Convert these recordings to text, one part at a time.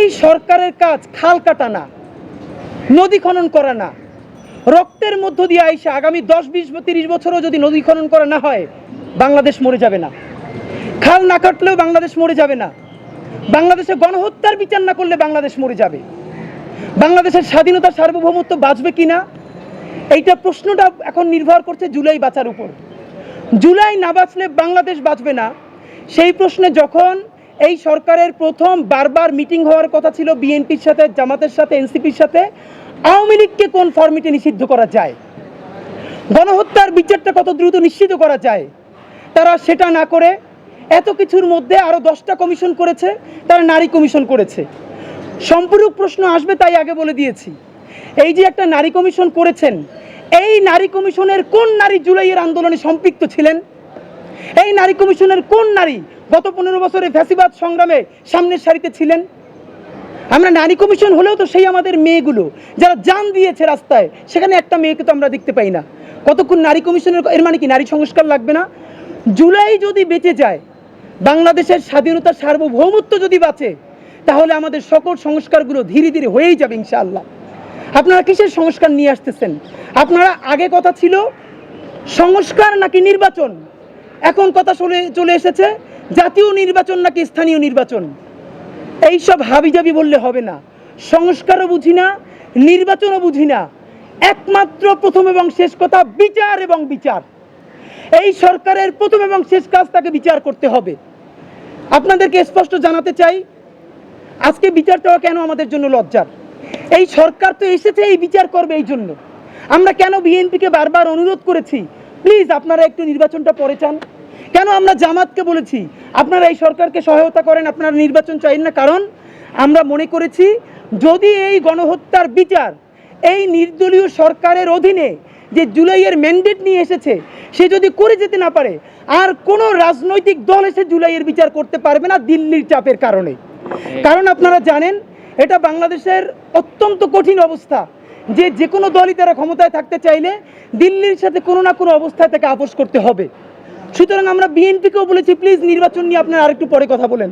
এই সরকারের কাজ খাল কাটা না, নদী খনন করা না। রক্তের মধ্য দিয়ে আইসা আগামী দশ, বিশ তিরিশ বছরও যদি নদী খনন করা না হয়, বাংলাদেশ মরে যাবে না। খাল না কাটলেও বাংলাদেশ মরে যাবে না। বাংলাদেশে গণহত্যার বিচার না করলে বাংলাদেশ মরে যাবে। বাংলাদেশের স্বাধীনতা সার্বভৌমত্ব বাঁচবে কি না এইটা প্রশ্নটা এখন নির্ভর করছে জুলাই বাঁচার উপর। জুলাই না বাঁচলে বাংলাদেশ বাঁচবে না, সেই প্রশ্নে যখন এই সরকারের প্রথম বারবার মিটিং হওয়ার কথা ছিল বিএনপির সাথে, জামাতের সাথে, এনসিপির সাথে। আওয়ামী লীগকে কোন ফরম্যাটে নিষিদ্ধ করা যায়? গণহত্যার বিচারটা কত দ্রুত নিশ্চিত করা যায়? তারা সেটা না করে এত কিছুর মধ্যে আরও দশটা কমিশন করেছে, তারা নারী কমিশন করেছে। সম্পূরক প্রশ্ন আসবে তাই আগে বলে দিয়েছি। এই যে একটা নারী কমিশন করেছেন, এই নারী কমিশনের কোন নারী জুলাইয়ের আন্দোলনে সম্পৃক্ত ছিলেন? এই নারী কমিশনের কোন নারী গত পনেরো বছরে ফ্যাসিবাদ সংগ্রামে সামনের সারিতে ছিলেন। আমরা নারী কমিশন হলেও তো সেই আমাদের মেয়েগুলো, যারা জান দিয়েছে রাস্তায়, সেখানে একটা মেয়েকে তো আমরা দেখতে পাই না। কতক্ষণ নারী কমিশনের এর মানে কি নারী সংস্কার লাগবে না? জুলাই যদি বেঁচে যায়, বাংলাদেশের স্বাধীনতা সার্বভৌমত্ব যদি বাঁচে, তাহলে আমাদের সকল সংস্কারগুলো ধীরে ধীরে হয়েই যাবে ইনশাআল্লাহ। আপনারা কিসের সংস্কার নিয়ে আসতেছেন? আপনারা আগে কথা ছিল সংস্কার নাকি নির্বাচন? এখন কথা চলে চলে এসেছে জাতীয় নির্বাচন নাকি স্থানীয় নির্বাচন? এইসব হাবিজাবি বললে হবে না। সংস্কারও বুঝি না, নির্বাচনও বুঝি না। একমাত্র প্রথম এবং শেষ কথা বিচার এবং বিচার। এই সরকারের প্রথম এবং শেষ কাজ তাকে বিচার করতে হবে। আপনাদেরকে স্পষ্ট জানাতে চাই, আজকে বিচার চাওয়া কেন আমাদের জন্য লজ্জার? এই সরকার তো এসেছে, এই বিচার করবে এই জন্য। আমরা কেন বিএনপিকে বারবার অনুরোধ করেছি? প্লিজ, আপনারা একটু নির্বাচনটা পরে চান। কেন আমরা জামাতকে বলেছি? আপনারা এই সরকারকে সহায়তা করেন, আপনারা নির্বাচন চাইন না। কারণ আমরা মনে করেছি, যদি এই গণহত্যার বিচার এই নির্দলীয় সরকারের অধীনে যে জুলাইয়ের ম্যান্ডেট নিয়ে এসেছে, সে যদি করে যেতে না পারে, আর কোনো রাজনৈতিক দল এসে জুলাইয়ের বিচার করতে পারবে না দিল্লির চাপের কারণে। কারণ আপনারা জানেন, এটা বাংলাদেশের অত্যন্ত কঠিন অবস্থা। যে যে কোনো দলই তারা ক্ষমতায় থাকতে চাইলে দিল্লির সাথে কোনো না কোনো অবস্থায় তাকে আপোষ করতে হবে। সুতরাং আমরা বিএনপিকেও বলেছি, প্লিজ নির্বাচন নিয়ে আপনারা আরেকটু পরে কথা বলেন।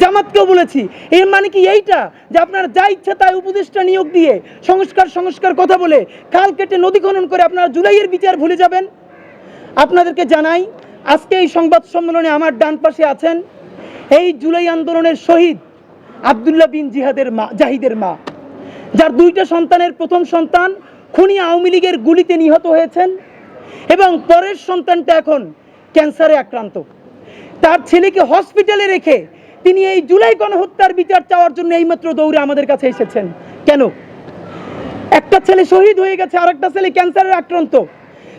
জামাতকেও বলেছি, এর মানে কি এইটা? যে আপনারা যা ইচ্ছা তাই উপদেষ্টা নিয়োগ দিয়ে সংস্কার সংস্কার কথা বলে কাল কেটে নদী খনন করে আপনারা জুলাইয়ের বিচার ভুলে যাবেন? আপনাদেরকে জানাই, আজকে এই সংবাদ সম্মেলনে আমার ডান পাশে আছেন এই জুলাই আন্দোলনের শহীদ আবদুল্লাহ বিন জিহাদের মা, জাহিদের মা, যার দুইটা সন্তানের প্রথম সন্তান খুনি আওয়ামী লীগের গুলিতে নিহত হয়েছেন এবং পরের সন্তানটা এখন ক্যান্সারে আক্রান্ত। তার ছেলেকে হসপিটালে রেখে তিনি এই জুলাই গণহত্যার বিচার চাওয়ার জন্য এইমাত্র দৌড়ে আমাদের কাছে এসেছেন। কেন? একটা ছেলে শহীদ হয়ে গেছে আর একটা ছেলে ক্যান্সারের আক্রান্ত।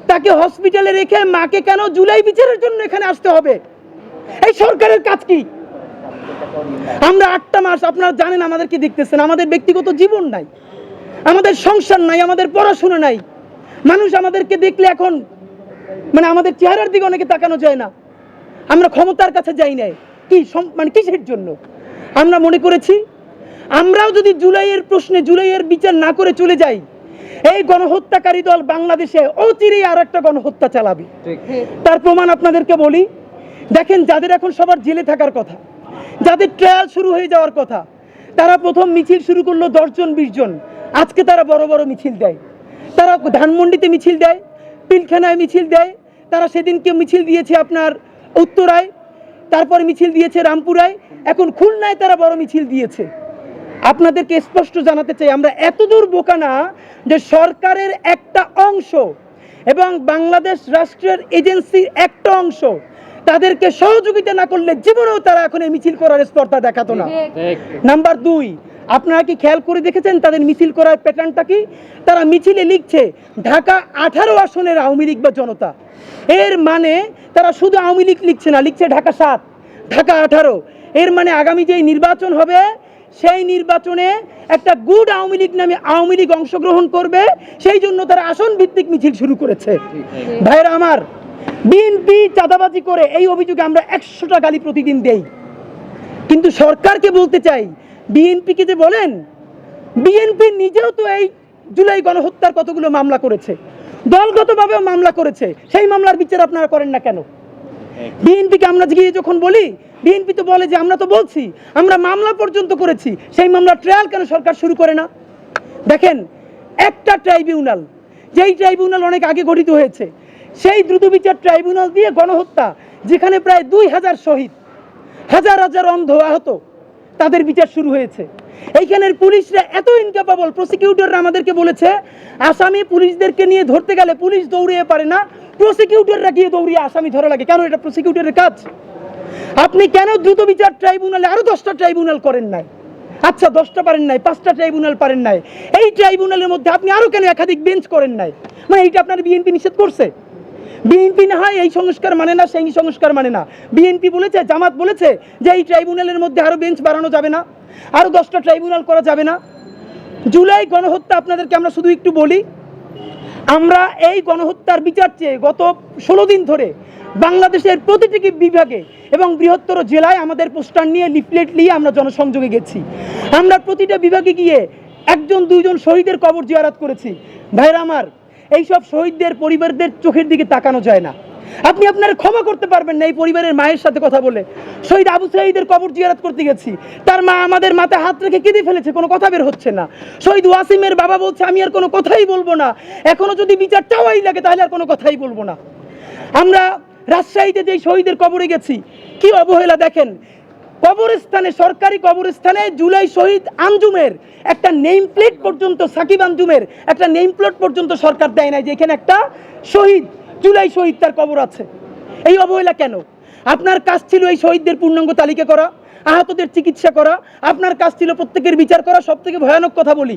তাকে হসপিটালে রেখে মাকে কেন জুলাই বিচারের জন্য এখানে আসতে হবে? এই সরকারের কাজ কি? আমরা আটটা মাস, আপনারা জানেন, আমাদেরকে দেখতেছেন, আমাদের ব্যক্তিগত জীবন নাই। আমাদের সংসার নাই, আমাদের পড়াশোনা নাই। মানুষ আমাদেরকে দেখলে এখন মানে আমাদের চেহারার দিকে অনেকে তাকানো যায় না। আমরা ক্ষমতার কাছে যাই নাই। কি মানে কিসের জন্য? আমরা মনে করেছি আমরাও যদি জুলাইয়ের প্রশ্নে জুলাইয়ের বিচার না করে চলে যাই এই গণহত্যাকারী দল বাংলাদেশে অচিরেই আর একটা গণহত্যা চালাবে। তার প্রমাণ আপনাদেরকে বলি দেখেন যাদের এখন সবার জেলে থাকার কথা যাদের ট্রায়াল শুরু হয়ে যাওয়ার কথা তারা প্রথম মিছিল শুরু করল দশজন বিশ জন। আজকে তারা বড় বড় মিছিল দেয়। তারা ধানমন্ডিতে মিছিল দেয় পিলখানায় মিছিল দেয়। তারা সেদিনকে মিছিল দিয়েছে আপনার উত্তরায় তারপরে মিছিল দিয়েছে রামপুরায় এখন খুলনায় তারা বড় মিছিল দিয়েছে। আপনাদেরকে স্পষ্ট জানাতে চাই আমরা এতদূর বোকা না যে সরকারের একটা অংশ এবং বাংলাদেশ রাষ্ট্রের এজেন্সির একটা অংশ তাদেরকে সহযোগিতা না করলে জীবনেও তারা এখন এই মিছিল করার স্পর্ধা দেখাতো না। নাম্বার দুই আপনারা কি খেয়াল করে দেখেছেন তাদের মিছিল করার প্যাটার্নটা কি? তারা মিছিলে লিখছে, ঢাকা আঠারো আসনের আওয়ামী লীগ বা জনতা। এর মানে তারা শুধু আওয়ামী লীগ লিখছে না, লিখছে ঢাকা সাত, ঢাকা আঠারো। এর মানে আগামী যেই নির্বাচন হবে, সেই নির্বাচনে একটা গুড আওয়ামী লীগ নামে আওয়ামী লীগ অংশগ্রহণ করবে, সেই জন্য তারা আসন ভিত্তিক মিছিল শুরু করেছে। ভাইরা আমার, বিএনপি চাঁদাবাজি করে এই অভিযোগে আমরা একশোটা গালি প্রতিদিন দেই। কিন্তু সরকারকে বলতে চাই বিএনপিকে যে বলেন? বিএনপি নিজেও তো এই জুলাই গণহত্যার কতগুলো মামলা করেছে? দলগতভাবেও মামলা করেছে। সেই মামলার বিচার আপনারা করেন না কেন? বিএনপিকে আমরা গিয়ে যখন বলি, বিএনপি তো বলে যে আমরা তো বলছি, আমরা মামলা পর্যন্ত করেছি, সেই মামলা ট্রায়াল কেন সরকার শুরু করে না? দেখেন, একটা ট্রাইব্যুনাল যেই ট্রাইব্যুনাল অনেক আগে গঠিত হয়েছে, সেই দ্রুত বিচার ট্রাইব্যুনাল দিয়ে গণহত্যা, যেখানে প্রায় দুই হাজার শহীদ, হাজার হাজার অন্ধ আহত তাদের বিচার শুরু হয়েছে। এইখানের পুলিশরা এত ইনক্যাপাবল প্রসিকিউটররা আমাদেরকে বলেছে, আসামি পুলিশদেরকে নিয়ে ধরতে গেলে পুলিশ দৌড়িয়ে পারে না প্রসিকিউটররা গিয়ে দৌড়িয়ে আসামি ধরা লাগে। কেন এটা প্রসিকিউটরের কাজ? আপনি কেন দ্রুত বিচার ট্রাইব্যুনালে আরও দশটা ট্রাইব্যুনাল করেন নাই? আচ্ছা দশটা পারেন নাই, পাঁচটা ট্রাইব্যুনাল পারেন নাই। এই ট্রাইব্যুনালের মধ্যে আপনি আরও কেন একাধিক বেঞ্চ করেন নাই? মানে এইটা আপনার বিএনপি নিষেধ করছে? বিএনপি না হয় এই সংস্কার মানে না, সেই সংস্কার মানে না। বিএনপি বলেছে, জামাত বলেছে যে এই ট্রাইব্যুনালের মধ্যে আরও বেঞ্চ বাড়ানো যাবে না আরও দশটা ট্রাইব্যুনাল করা যাবে না। জুলাই গণহত্যা আপনাদেরকে আমরা শুধু একটু বলি, আমরা এই গণহত্যার বিচার চেয়ে গত ষোলো দিন ধরে বাংলাদেশের প্রতিটি বিভাগে এবং বৃহত্তর জেলায় আমাদের পোস্টার নিয়ে, লিফলেট নিয়ে আমরা জনসংযোগে গেছি। আমরা প্রতিটা বিভাগে গিয়ে একজন, দুইজন শহীদের কবর জিয়ারাত করেছি। ভাইরা আমার এইসব শহীদদের, পরিবারদের চোখের দিকে তাকানো যায় না। আপনি আপনার ক্ষমা করতে পারবেন না এই পরিবারের মায়ের সাথে কথা বলে। শহীদ আবু সাইদের কবর জিয়ারাত করতে গেছি। তার মা আমাদের মাথায় হাত রেখে কেঁদে ফেলেছে, কোনো কথা বের হচ্ছে না। শহীদ ওয়াসিমের বাবা বলছে, আমি আর কোনো কথাই বলব না। এখনও যদি বিচার চাওয়াই লাগে, তাহলে আর কোনো কথাই বলব না। আমরা রাজশাহীতে যেই শহীদের কবরে গেছি, কি অবহেলা দেখেন? কবরস্থানে, সরকারি কবরস্থানে জুলাই শহীদ আঞ্জুমের একটা নেম প্লেট পর্যন্ত, সাকিব আঞ্জুমের একটা নেম প্লেট পর্যন্ত সরকার দেয় নাই, যে এখানে একটা শহীদ, জুলাই শহীদ তার কবর আছে। এই অবহেলা কেন? আপনার কাজ ছিল এই শহীদদের পূর্ণাঙ্গ তালিকা করা, আহতদের চিকিৎসা করা, আপনার কাজ ছিল প্রত্যেকের বিচার করা সব থেকে ভয়ানক কথা বলি।